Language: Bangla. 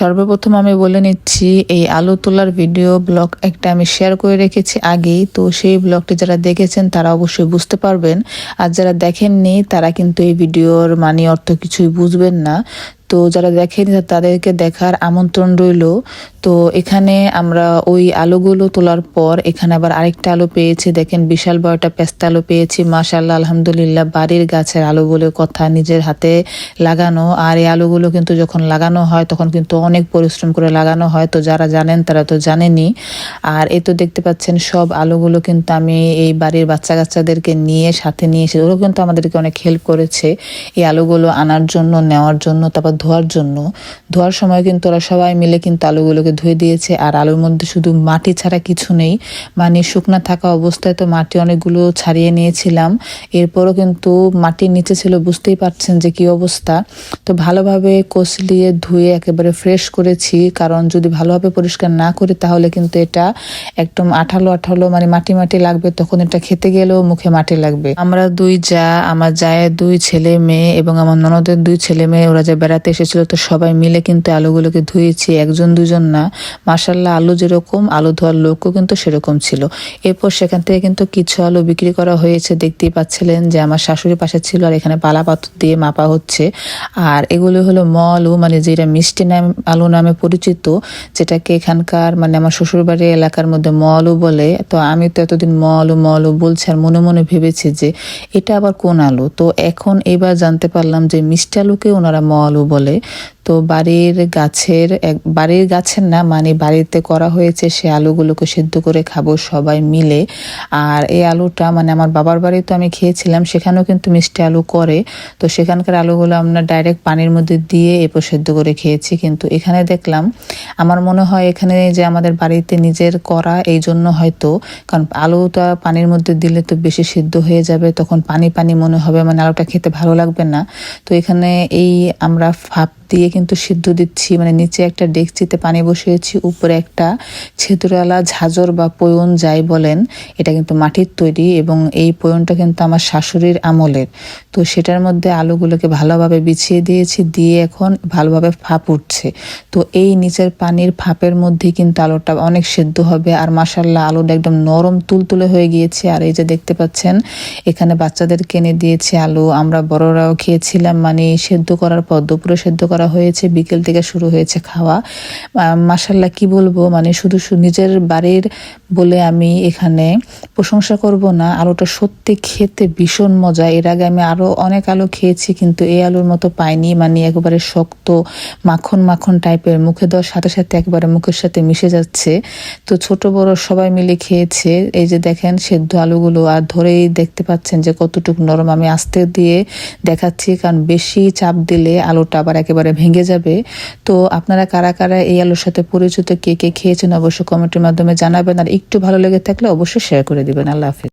সর্বপ্রথম আমি বলে নিচ্ছি, এই আলু তোলার ভিডিও ব্লগ একটা আমি শেয়ার করে রেখেছি আগেই। তো সেই ব্লগটি যারা দেখেছেন, তারা অবশ্যই বুঝতে পারবেন। আর যারা দেখেননি, তারা কিন্তু এই ভিডিওর মানে অর্থ কিছুই বুঝবেন না। তো যারা দেখেনি তাদেরকে দেখার আমন্ত্রণ রইল, তো এখানে আমরা ওই আলুগুলো তোলার পর এখানে আবার আরেকটা আলু পেয়েছি। দেখেন বিশাল বড়টা পেস্তা আলু পেয়েছি। মাশাল্লাহ আলহামদুলিল্লাহ, বাড়ির গাছের আলু বলে কথা নিজের হাতে লাগানো। আর এই আলুগুলো কিন্তু যখন লাগানো হয়, তখন কিন্তু অনেক পরিশ্রম করে লাগানো হয়। তো যারা জানেন, তারা তো জানেনি আর এ তো দেখতে পাচ্ছেন, সব আলুগুলো কিন্তু আমি এই বাড়ির বাচ্চা কাচ্চাদেরকে নিয়ে, সাথে নিয়ে এসে ওরা কিন্তু আমাদেরকে অনেক হেল্প করেছে এই আলুগুলো আনার জন্য, নেওয়ার জন্য। তারপর ধোয়ার জন্য। ধোয়ার সময় কিন্তু ওরা সবাই মিলে কিন্তু আলুগুলোকে ধুয়ে দিয়েছে। আর আলুর মধ্যে শুধু মাটি ছাড়া কিছু নেই। মানে শুকনা থাকা অবস্থায় তো মাটি অনেকগুলো ছাড়িয়ে নিয়েছিলাম। এরপরও কিন্তু মাটির নিচে ছিল, বুঝতেই পারছেন যে কি অবস্থা। তো ভালোভাবে কষলিয়ে ধুয়ে একেবারে ফ্রেশ করেছি। কারণ যদি ভালোভাবে পরিষ্কার না করি, তাহলে কিন্তু এটা একদম আঠালো আঠালো মানে মাটি মাটি লাগবে। তখন এটা খেতে গেলেও মুখে মাটি লাগবে। আমরা দুই যা, আমার জায়ের দুই ছেলে মেয়ে এবং আমার ননদের দুই ছেলে মেয়ে, ওরা যে বেড়াতে এসেছিল তো সবাই মিলে কিন্তু আলুগুলোকে ধুয়েছি। একজন দুজন না। মাসাল্লাহ আলু যেরকম, আলু ধোয়ার লোকও কিন্তু সেরকম ছিল। এরপর সেখান থেকে কিন্তু কিছু আলু বিক্রি করা হয়েছে। দেখতেই পাচ্ছিলেন যে আমার শাশুড়ি পাশে ছিল আর এখানে পালা পাথর দিয়ে মাপা হচ্ছে। আর এগুলো হলো ম আলু মানে যেটা মিষ্টি নাম, আলু নামে পরিচিত, যেটাকে এখানকার মানে আমার শ্বশুরবাড়ি এলাকার মধ্যে ম আলু বলে। তো আমি তো এতদিন ম আলু ম আলু বলছি আর মনে মনে ভেবেছি যে এটা আবার কোন আলু? তো এখন এবার জানতে পারলাম যে মিষ্টি আলুকে ওনারা ম আলু বলে। বলে তো বাড়ির গাছের এক, বাড়ির গাছের না মানে বাড়িতে করা হয়েছে সে আলুগুলোকে সেদ্ধ করে খাব সবাই মিলে। আর এই আলুটা মানে আমার বাবার বাড়ি তো আমি খেয়েছিলাম, সেখানেও কিন্তু মিষ্টি আলু করে। তো সেখানকার আলুগুলো আমরা ডাইরেক্ট পানির মধ্যে দিয়ে এরপর সেদ্ধ করে খেয়েছি। কিন্তু এখানে দেখলাম, আমার মনে হয় এখানে যে আমাদের বাড়িতে নিজের করা এই জন্য হয়তো, কারণ আলুটা পানির মধ্যে দিলে তো বেশি সিদ্ধ হয়ে যাবে, তখন পানি পানি মনে হবে মানে আলুটা খেতে ভালো লাগবে না। তো এখানে এই আমরা ফাপ দিয়ে কিন্তু সিদ্ধ দিচ্ছি। মানে নিচে একটা ডেকচিতে পানি বসিয়েছি, উপরে একটা ছেদুরালা ঝাঁঝর বা পয়ন যাই বলেন, এটা কিন্তু মাটির তৈরি এবং এই পয়নটা কিন্তু আমার শাশুড়ির আমলের। তো সেটার মধ্যে আলুগুলোকে ভালোভাবে বিছিয়ে দিয়েছি, দিয়ে এখন ভালোভাবে ফাঁপ উঠছে। তো এই নিচের পানির ফাঁপের মধ্যে কিন্তু আলুটা অনেক সেদ্ধ হবে আর মাসাল্লাহ আলুটা একদম নরম তুলতুলে হয়ে গিয়েছে। আর এই যে দেখতে পাচ্ছেন, এখানে বাচ্চাদের কিনে দিয়েছে আলু। আমরা বড়রাও খেয়েছিলাম মানে সেদ্ধ করার পর, দুপুরে সেদ্ধ করা হয়েছে, বিকেল থেকে শুরু হয়েছে খাওয়া। মাসাল্লাহ কি বলব? মানে শুধু নিজের বাড়ির বলে আমি এখানে প্রশংসা করব না, আলুটা সত্যি খেতে ভীষণ মজা। এর আগে আমি আরও অনেক আলু খেয়েছি, কিন্তু এই আলুর মতো পাইনি মানে একেবারে শক্ত, মাখন মাখন টাইপের। মুখে দেওয়ার সাথে সাথে একবারে মুখের সাথে মিশে যাচ্ছে। তো ছোট বড় সবাই মিলে খেয়েছে। এই যে দেখেন, সেদ্ধ আলুগুলো, আর ধরেই দেখতে পাচ্ছেন যে কতটুকু নরম। আমি আস্তে দিয়ে দেখাচ্ছি, কারণ বেশি চাপ দিলে আলুটা আবার একেবারে ভেঙে যাবে। তো আপনারা কারা কারা এই আলুর সাথে পরিচিত, কে কে খেয়েছেন, অবশ্যই কমেন্টের মাধ্যমে জানাবেন। আর একটু ভালো লেগে থাকলে অবশ্যই শেয়ার করে দিবেন আল্লাহ হাফিজ